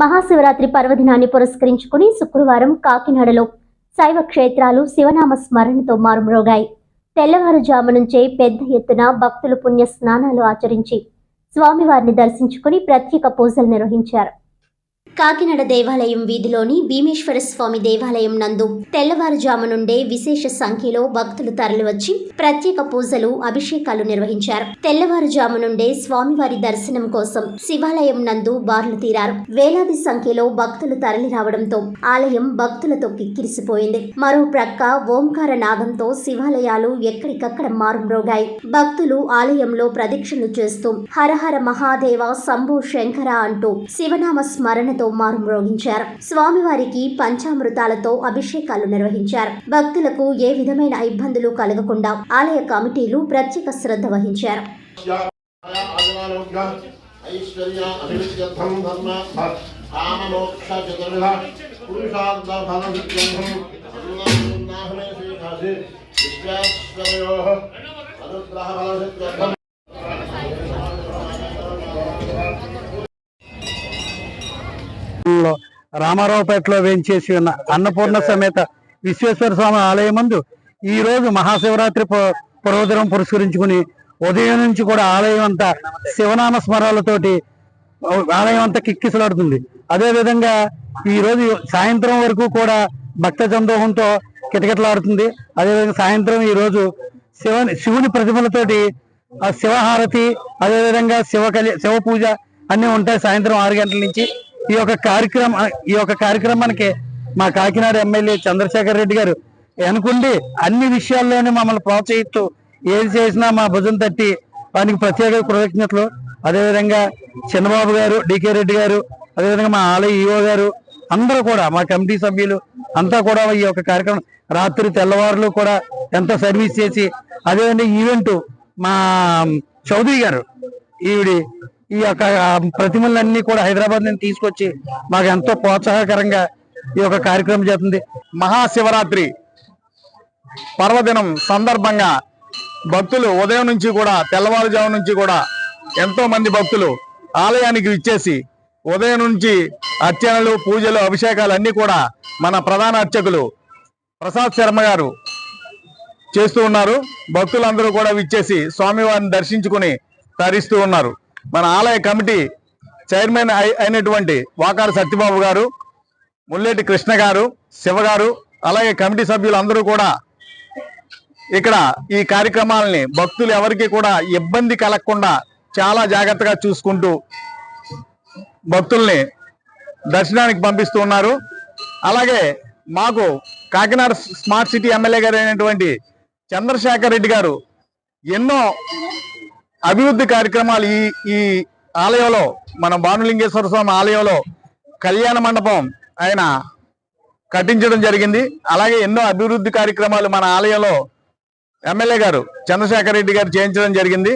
మహాశివరాత్రి పర్వదినాన్ని పురస్కరించుకుని శుక్రవారం కాకినాడలో శైవ క్షేత్రాలు శివనామ స్మరణతో మారుమ్రోగాయి. తెల్లవారుజాము నుంచే పెద్ద ఎత్తున భక్తులు పుణ్య స్నానాలు ఆచరించి స్వామివారిని దర్శించుకుని ప్రత్యేక పూజలు నిర్వహించారు. కాకినాడ దేవాలయం వీధిలోని భీమేశ్వర స్వామి దేవాలయం నందు తెల్లవారుజాము నుండే విశేష సంఖ్యలో భక్తులు తరలివచ్చి ప్రత్యేక పూజలు అభిషేకాలు నిర్వహించారు. తెల్లవారుజాము నుండే స్వామివారి దర్శనం కోసం శివాలయం నందు బార్లు తీరారు. వేలాది సంఖ్యలో భక్తులు తరలి రావడంతో ఆలయం భక్తులతో కిక్కిరిసిపోయింది. మరో ప్రక్క ఓంకార నాదంతో శివాలయాలు ఎక్కడికక్కడ మారుమ్రోగాయి. భక్తులు ఆలయంలో ప్రదక్షిణలు చేస్తూ హరహర మహాదేవ శంభు శంకర అంటూ శివనామ స్మరణతో మారుమ్రోగించారు స్వామివారికి పంచామృతాలతో అభిషేకాలు నిర్వహించారు. భక్తులకు ఏ విధమైన ఇబ్బందులు కలగకుండా ఆలయ కమిటీలు ప్రత్యేక శ్రద్ధ వహించారు. ఐశ్వర్య అభివృద్ధ్యర్థం ధర్మ కామమోక్ష చతుర్విధ పురుషార్థ ఫల సిద్ధ్యర్థం అనుగ్రహ ఫల సిద్ధ్యర్థం రామారావుపేటలో వేయించేసి ఉన్న అన్నపూర్ణ సమేత విశ్వేశ్వర స్వామి ఆలయం ముందు ఈ రోజు మహాశివరాత్రి పురోదరం పురస్కరించుకుని ఉదయం నుంచి కూడా ఆలయం అంతా శివనామ స్మరాలతోటి ఆలయం అంతా కిక్కిసలాడుతుంది. అదేవిధంగా ఈ రోజు సాయంత్రం వరకు కూడా భక్త సందోహంతో కిటకిటలాడుతుంది. అదేవిధంగా సాయంత్రం ఈ రోజు శివ శివుని ప్రతిమలతోటి ఆ శివహారతి అదేవిధంగా శివ కళ్యా శివ పూజ అన్నీ ఉంటాయి సాయంత్రం ఆరు గంటల నుంచి. ఈ యొక్క కార్యక్రమం ఈ యొక్క కార్యక్రమానికి మా కాకినాడ ఎమ్మెల్యే చంద్రశేఖర్ రెడ్డి గారు వెనుకుండి అన్ని విషయాల్లోనే మమ్మల్ని ప్రోత్సహిస్తూ ఏది చేసినా మా భుజం తట్టి వానికి ప్రత్యేక కృతజ్ఞతలు. అదేవిధంగా చిన్నబాబు గారు డికే రెడ్డి గారు అదేవిధంగా మా ఆలయ ఈఓ గారు అందరూ కూడా మా కమిటీ సభ్యులు అంతా కూడా ఈ యొక్క కార్యక్రమం రాత్రి తెల్లవారులు కూడా ఎంతో సర్వీస్ చేసి అదేవిధంగా ఈవెంట్ మా చౌదరి గారు ఈవిడి ఈ యొక్క ప్రతిమలన్నీ కూడా హైదరాబాద్ నుంచి తీసుకొచ్చి మాకు ఎంతో ప్రోత్సాహకరంగా ఈ యొక్క కార్యక్రమం చేస్తుంది మహాశివరాత్రి పర్వదినం సందర్భంగా భక్తులు ఉదయం నుంచి కూడా తెల్లవారుజాము నుంచి కూడా ఎంతో మంది భక్తులు ఆలయానికి విచ్చేసి ఉదయం నుంచి అర్చనలు పూజలు అభిషేకాలు అన్ని కూడా మన ప్రధాన అర్చకులు ప్రసాద్ శర్మ గారు చేస్తూ ఉన్నారు. భక్తులందరూ కూడా విచ్చేసి స్వామివారిని దర్శించుకుని తరిస్తూ ఉన్నారు. మన ఆలయ కమిటీ చైర్మన్ అయినటువంటి వాకారు సత్యబాబు గారు ముల్లేటి కృష్ణ గారు శివ గారు అలాగే కమిటీ సభ్యులు అందరూ కూడా ఇక్కడ ఈ కార్యక్రమాలని భక్తులు ఎవరికి కూడా ఇబ్బంది కలగకుండా చాలా జాగ్రత్తగా చూసుకుంటూ భక్తుల్ని దర్శనానికి పంపిస్తూ ఉన్నారు. అలాగే మాకు కాకినాడ స్మార్ట్ సిటీ ఎమ్మెల్యే గారు అయినటువంటి చంద్రశేఖర్ రెడ్డి గారు ఎన్నో అభివృద్ధి కార్యక్రమాలు ఈ ఈ ఆలయంలో మన భానులింగేశ్వర స్వామి ఆలయంలో కళ్యాణ మండపం ఆయన కట్టించడం జరిగింది. అలాగే ఎన్నో అభివృద్ధి కార్యక్రమాలు మన ఆలయంలో ఎమ్మెల్యే గారు చంద్రశేఖర్ రెడ్డి గారు చేయించడం జరిగింది.